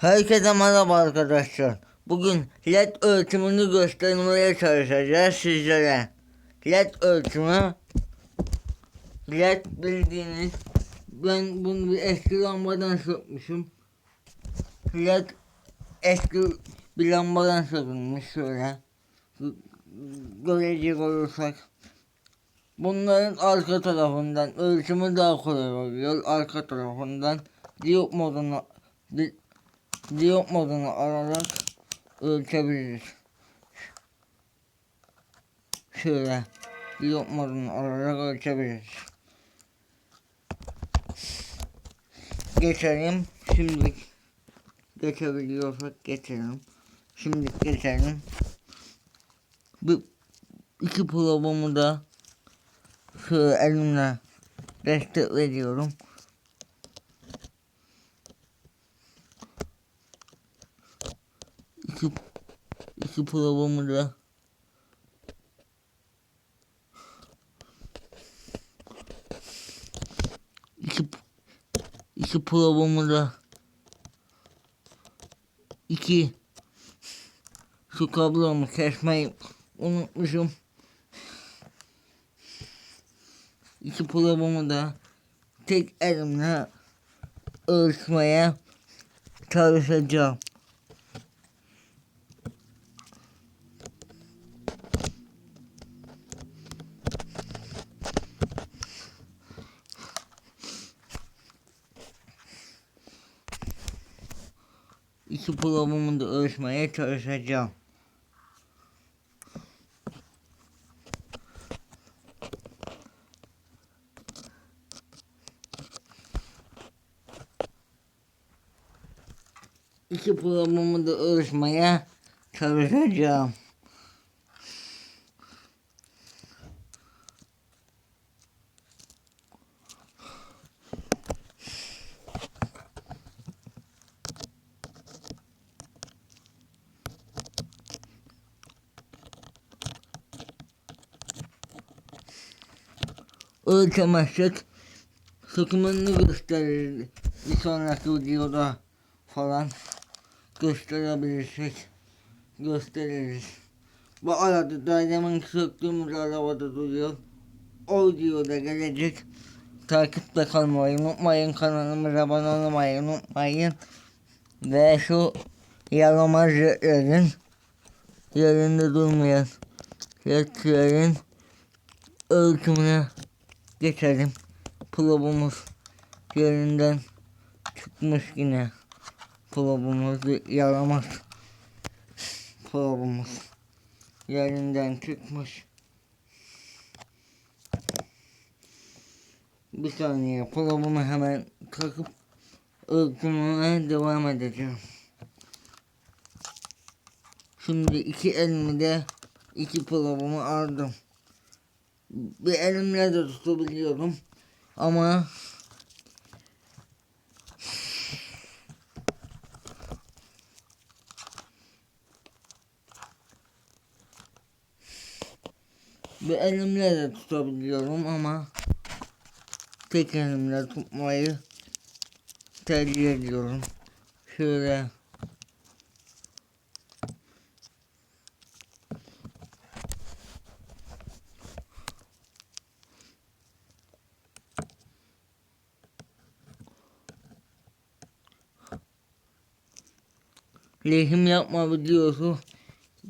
Herkese merhaba arkadaşlar. Bugün led ölçümünü göstermeye çalışacağız sizlere. Led ölçümü led bildiğiniz ben bunu bir eski lambadan sökmüşüm. Led eski bir lambadan sökülmüş şöyle. Görecek olursak. Bunların arka tarafından ölçümü daha kolay oluyor. Arka tarafından diyop moduna di- diyop modunu alarak ölçebiliriz. Şöyle diyop modunu alarak ölçebiliriz. Geçelim. Şimdi geçebiliyorsak geçelim. Şimdi geçelim. Bu iki probamı da şöyle elimle destek veriyorum. İki, iki probamı da iki, iki probamı da iki şu kablomu kesmeyi unutmuşum. İki probamı da tek elimle ölçmeye çalışacağım. İki probamı da ölçmeye çalışacağım. İki probamı da ölçmeye çalışacağım. Ölçemezsek sıkımını gösterir. Bir sonraki videoda falan gösterebilirsek gösteririz. Bu arada dairemin söktüğümüz arabada duruyor. O videoda gelecek. Takipte kalmayı unutmayın. Kanalımıza abone olmayı unutmayın. Ve şu yaramaz jetlerin yerinde durmayan jetlerin ölçümüne geçelim. Probumuz yerinden çıkmış yine. Probumuz yaramaz. Probumuz yerinden çıkmış. Bir saniye probumu hemen takıp ölçümüne devam edeceğim. Şimdi iki elimi de iki probumu aldım. Bir elimle de tutabiliyorum. Ama bir elimle de tutabiliyorum ama tek elimle tutmayı tercih ediyorum. Şöyle lehim yapma videosu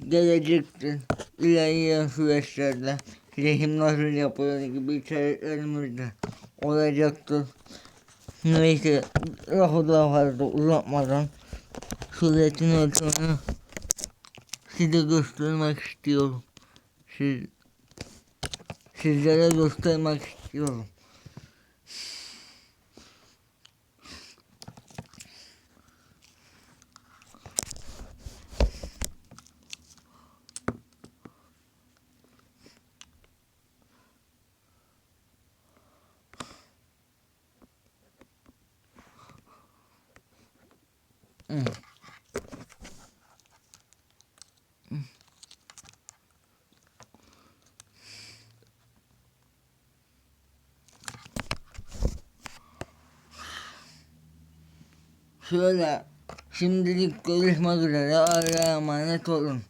gelecektir. İlerleyen süreçlerde lehim nasıl yapılır gibi içeriklerimiz de olacaktır. Neyse lafı daha fazla uzatmadan suretin ölçümünü size göstermek istiyorum. Siz, sizlere göstermek istiyorum. Şöyle Şimdilik görüşmek üzere. Allah'a emanet olun.